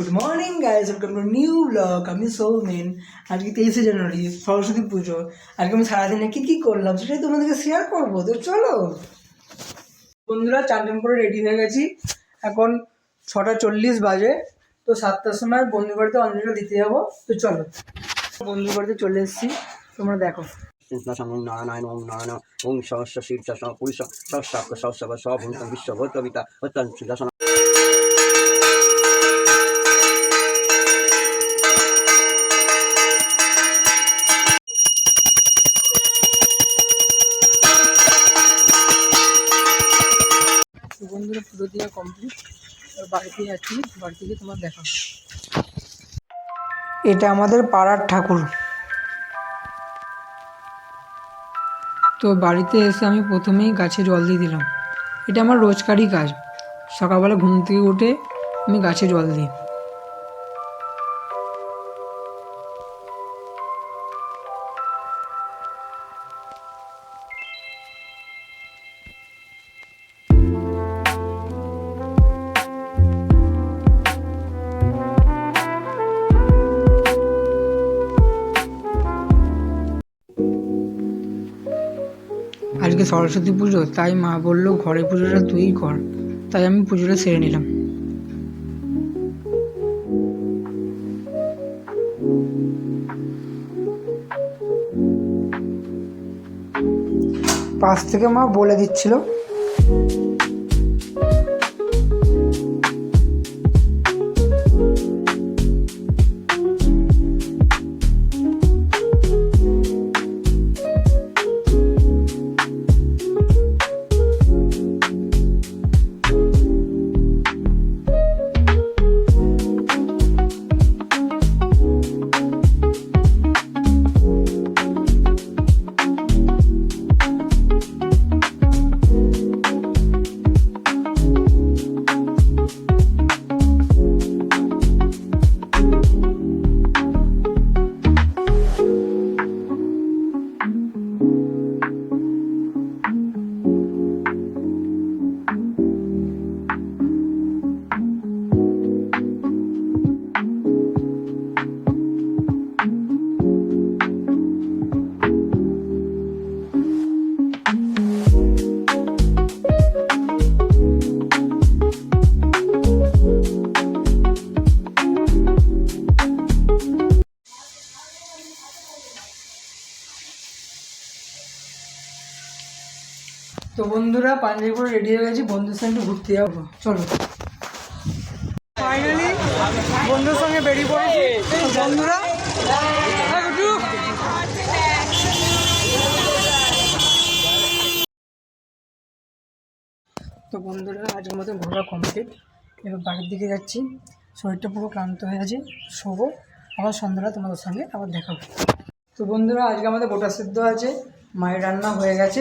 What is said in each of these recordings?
Good morning guys welcome to new blog আমি সৌমেন আজকে তেইশে জানুয়ারি, সরস্বতী পুজো। আজকে আমি সারাদিনে কী কী করলাম সেটাই তোমাদেরকে শেয়ার করব। তো চলো। বন্ধুরা চান টান করে রেডি হয়ে গেছি। এখন ছটা চল্লিশ বাজে। তো সাতটার সময় বন্ধু বাড়িতে অঞ্জলি দিতে যাব। তো চলো। বন্ধু বাড়িতে চলে এসেছি। তোমরা দেখো। চিন্তাসমং নারায়ণ ওং নারায়ণ ওং সহস্র শীর্ষ পুরুষ সহস্রাক্ষ সহস্র সভূত বিশ্ব ভূতবিতা হত্যা তো বন্ধুরা পুজো দেওয়া কমপ্লিট বাড়িতে আছি বাড়িতে থেকে তোমার দেখা। এটা আমাদের পাড়ার ঠাকুর। তো বাড়িতে এসে আমি প্রথমেই গাছে জল দিয়ে দিলাম। এটা আমার রোজকারই কাজ। সকালবেলা ঘুম থেকে উঠে আমি গাছে জল দিই। আজকে সরস্বতী পুজো, তাই মা বলল, ঘরে পুজোটা তুই কর। তাই আমি পুজোটা সেরে নিলাম। পাশ থেকে মা বলে দিচ্ছিল তো বন্ধুরা, পাঞ্জাবি পরে রেডি হয়ে গেছি বন্ধুর সঙ্গে একটু ঘুরতে যাব। চলো। ফাইনালি বন্ধুর সঙ্গে বেরিয়ে পড়েছি। বন্ধুরা। তো বন্ধুরা, আজকের মতো ঘোরা কমপ্লিট এবার বাড়ির দিকে যাচ্ছি। শরীরটা পুরো ক্লান্ত হয়ে আছে। শোবো। আবার সন্ধ্যাবেলা তোমাদের সঙ্গে আবার দেখাবো। তো বন্ধুরা, আজকে আমাদের গোটা সিদ্ধ আছে। মায়ের রান্না হয়ে গেছে।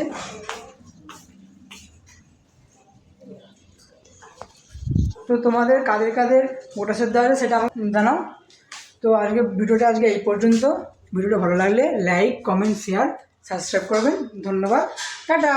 তো তোমাদের কাদের কাদের ওটা সেদ্ধ আছে সেটা আমাকে জানাও। তো আজকে ভিডিওটা আজকে এই পর্যন্ত। ভিডিওটা ভালো লাগলে লাইক কমেন্ট শেয়ার সাবস্ক্রাইব করবেন। ধন্যবাদ। টাটা!